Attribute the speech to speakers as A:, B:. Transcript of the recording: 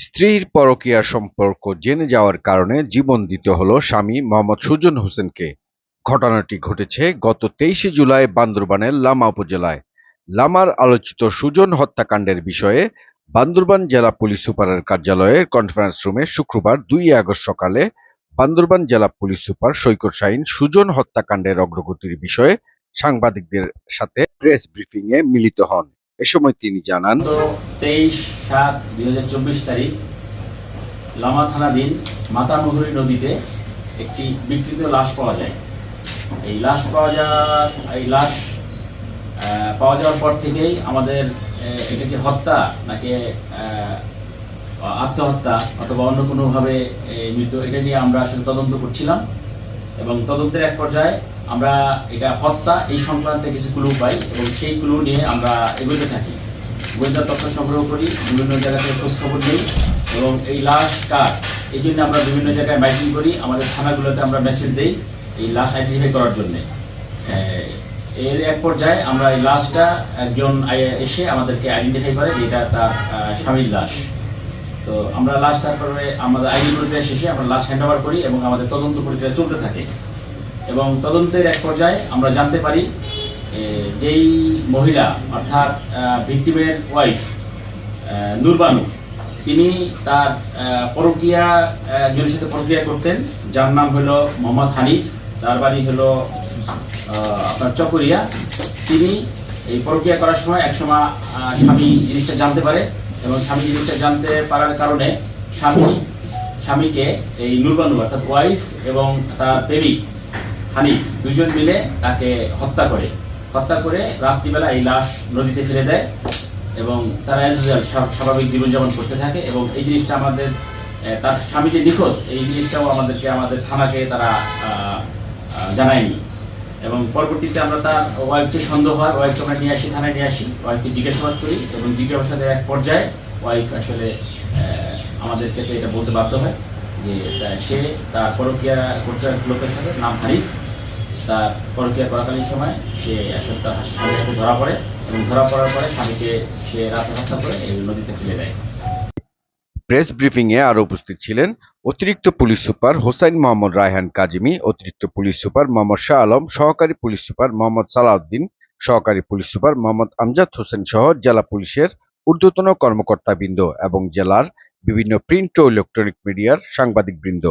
A: স্ত্রীর পরকীয়া সম্পর্ক জেনে যাওয়ার কারণে জীবন দিতে হলো স্বামী মোহাম্মদ সুজন হোসেনকে। ঘটনাটি ঘটেছে গত তেইশে জুলাই বান্দরবানের লামা উপজেলায়। লামার আলোচিত সুজন হত্যাকাণ্ডের বিষয়ে বান্দরবান জেলা পুলিশ সুপারের কার্যালয়ের কনফারেন্স রুমে শুক্রবার দুই আগস্ট সকালে বান্দরবান জেলা পুলিশ সুপার সৈকত শাহিন সুজন হত্যাকাণ্ডের অগ্রগতির বিষয়ে সাংবাদিকদের সাথে প্রেস ব্রিফিংয়ে মিলিত হন। এ সময় তিনি জানান
B: তেইশ সাত দুই তারিখ, লামা থানাধীন মাতামুহুরী নদীতে একটি বিকৃত লাশ পাওয়া যায়। এই লাশ পাওয়া যাওয়ার এই লাশ পাওয়া যাওয়ার পর থেকেই আমাদের এটা কি হত্যা নাকি আত্মহত্যা অথবা অন্য কোনোভাবে এই মৃত, এটা নিয়ে আমরা আসলে তদন্ত করছিলাম এবং তদন্তের এক পর্যায়ে আমরা এটা হত্যা, এই সংক্রান্তে কিছু ক্লু পাই এবং সেই ক্লু নিয়ে আমরা এগোতে থাকি। গোয়েন্দা তথ্য সংগ্রহ করি, বিভিন্ন জায়গা থেকে খোঁজখবর নিই এবং এই লাশ কার? এই জন্য আমরা বিভিন্ন জায়গায় মাইকিং করি, আমাদের থানাগুলোতে আমরা মেসেজ দিই এই লাশ আইডেন্টিফাই করার জন্যে। এর এক পর্যায়ে আমরা এই লাশটা একজন এসে আমাদেরকে আইডেন্টিফাই করে যে এটা তার স্বামীর লাশ। তো আমরা লাশ তারপরে আমাদের আইনি প্রক্রিয়া শেষে আমরা লাশ হ্যান্ড করি এবং আমাদের তদন্ত প্রক্রিয়া চলতে থাকে। এবং তদন্তের এক পর্যায়ে আমরা জানতে পারি যেই মহিলা, অর্থাৎ ভিক্টিমের ওয়াইফ নুরবানু, তিনি তার পরকীয়া একজনের সাথে প্রক্রিয়া করতেন, যার নাম হলো মোহাম্মদ হানিফ, তার বাড়ি হলো আপনার চকরিয়া। তিনি এই প্রক্রিয়া করার সময় একসময় স্বামী জিনিসটা জানতে পারে এবং স্বামী জিনিসটা জানতে পারার কারণে স্বামী, স্বামীকে এই নুরবানু, অর্থাৎ ওয়াইফ এবং তার প্রেমিক হানিফ, দুজন মিলে তাকে হত্যা করে। হত্যা করে রাত্রিবেলা এই লাশ নদীতে ফেলে দেয় এবং তারা স্বাভাবিক জীবনযাপন করতে থাকে এবং এই জিনিসটা আমাদের তার স্বামী যে নিখোঁজ, এই জিনিসটাও আমাদেরকে, আমাদের থানাকে তারা জানায়নি। এবং পরবর্তীতে আমরা তার ওয়াইফকে সন্দেহ হয় ওয়াইফকে আমরা নিয়ে আসি, থানায় নিয়ে আসি ওয়াইফকে জিজ্ঞাসাবাদ করি এবং জিজ্ঞাসাবাদের এক পর্যায়ে ওয়াইফ আসলে আমাদেরকে এটা বলতে বাধ্য হয়। যে তা- সে তার পরকীয়া লোকের সাথে, নাম হারিফ, তার পরকীয়া করাকালীন সময় সে তার স্বামীর হাতে ধরা পড়ে এবং ধরা পড়ার পরে স্বামীকে সে রাতে হত্যা করে নদীতে ফেলে দেয়।
A: প্রেস ব্রিফিংয়ে আরও উপস্থিত ছিলেন অতিরিক্ত পুলিশ সুপার হোসাইন মোহাম্মদ রায়হান কাজিমি, অতিরিক্ত পুলিশ সুপার মোহাম্মদ শাহ আলম, সহকারী পুলিশ সুপার মোহাম্মদ সালাউদ্দিন, সহকারী পুলিশ সুপার মোহাম্মদ আমজাদ হোসেন সহ জেলা পুলিশের ঊর্ধ্বতন কর্মকর্তাবৃন্দ এবং জেলার বিভিন্ন প্রিন্ট ও ইলেকট্রনিক মিডিয়ার সাংবাদিক সাংবাদিকবৃন্দ।